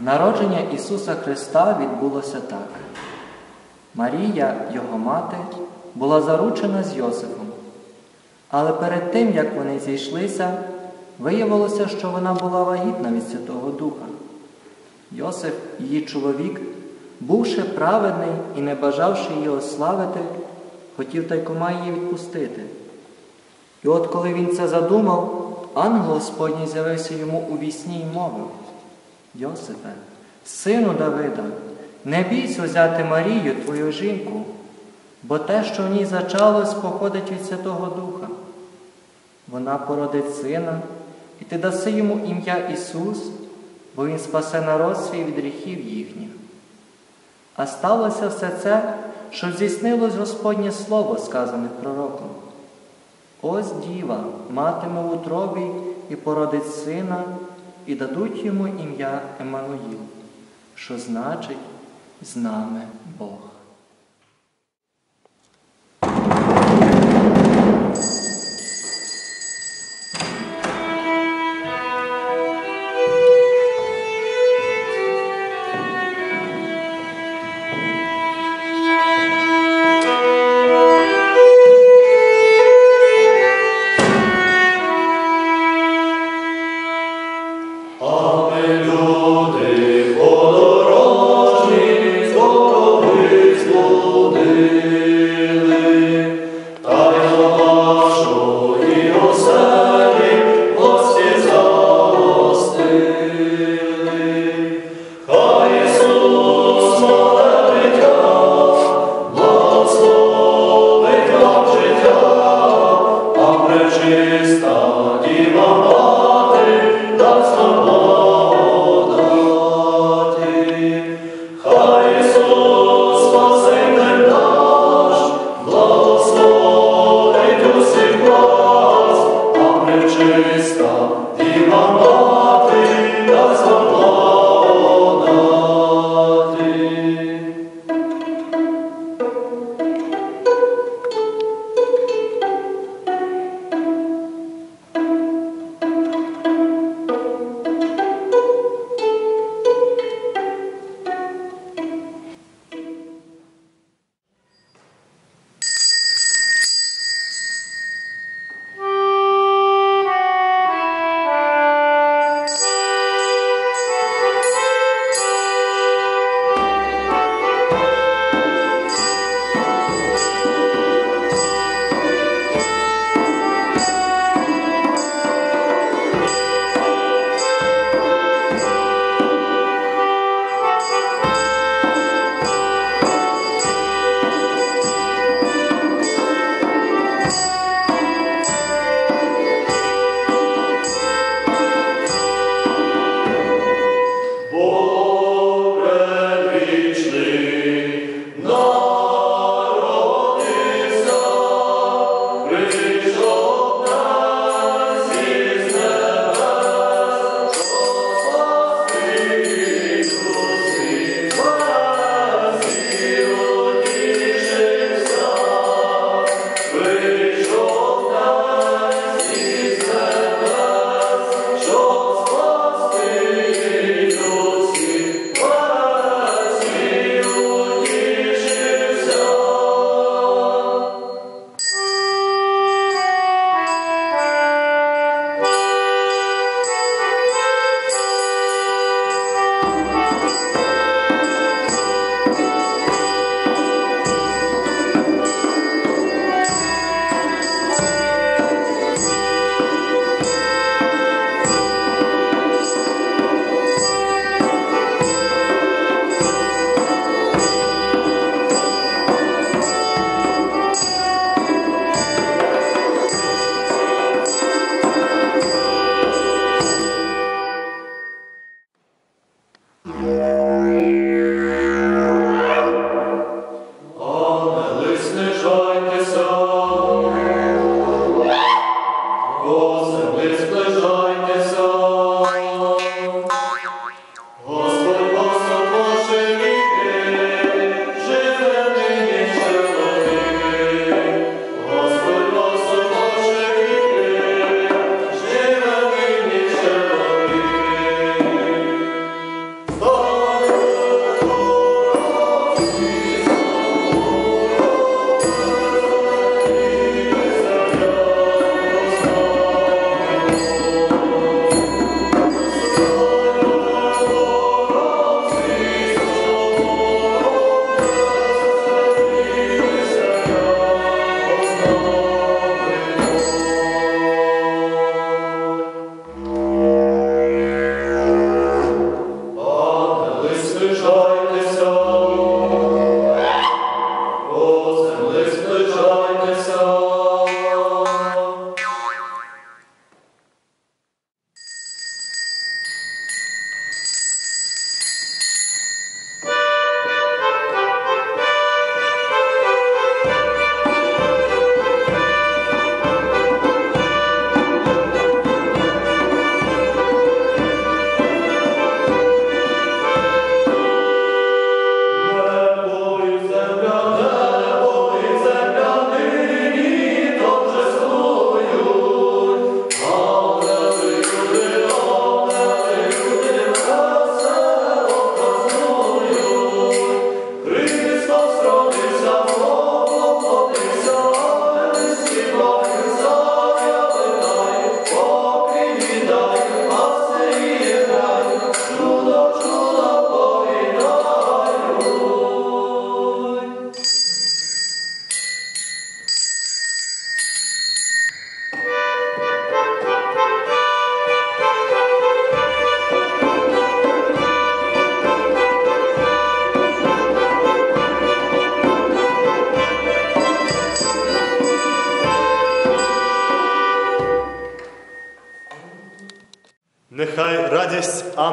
Народження Ісуса Христа відбулося так. Марія, його мати, була заручена з Йосифом. Але перед тим, як вони зійшлися, виявилося, що вона була вагітна від Святого Духа. Йосиф, її чоловік, бувши праведний і не бажавши її ославити, хотів тайкома її відпустити. І от коли він це задумав, ангел Господній з'явився йому у вісні й мовив. Йосипе, сину Давида, не бійся взяти Марію, твою жінку, бо те, що в ній зачалось, походить від Святого Духа. Вона породить сина, і ти даси йому ім'я Ісус, бо Він спасе народ свій від гріхів їхніх. А сталося все це, що здійснилось Господнє Слово, сказане пророком. Ось діва матиме в утробі і породить сина, і дадуть йому ім'я Еммануїл, що значить з нами Бог.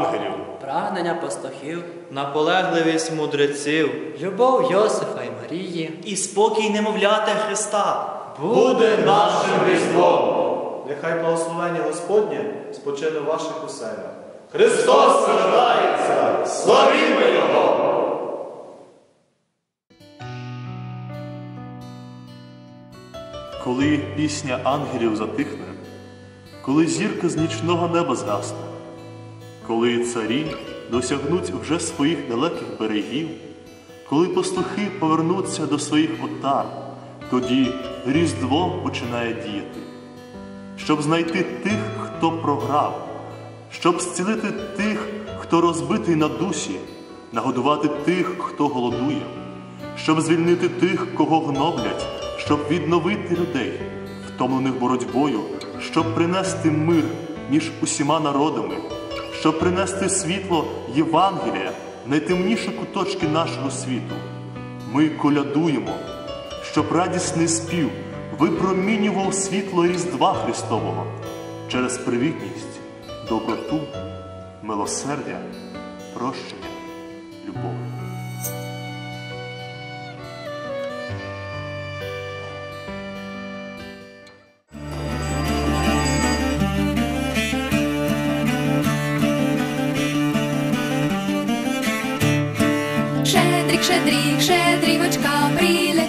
Ангелів, прагнення пастухів, наполегливість мудреців, Любов Йосифа і Марії і спокій немовляти Христа. буде нашим різдвом. Нехай благословення Господнє спочине в ваших оселях. Христос рождається! Славімо Його! Коли пісня ангелів затихне, коли зірка з нічного неба згасне, коли царі досягнуть вже своїх далеких берегів, коли пастухи повернуться до своїх отар, тоді Різдво починає діяти, щоб знайти тих, хто програв, щоб зцілити тих, хто розбитий на дусі, нагодувати тих, хто голодує, щоб звільнити тих, кого гноблять, щоб відновити людей, втомлених боротьбою, щоб принести мир між усіма народами, щоб принести світло Євангелія в найтемніші куточки нашого світу. Ми колядуємо, щоб радісний спів випромінював світло Різдва Христового через привітність, доброту, милосердя, прощення, любов. Щедрик, щедрик, щедрівочка, прилетів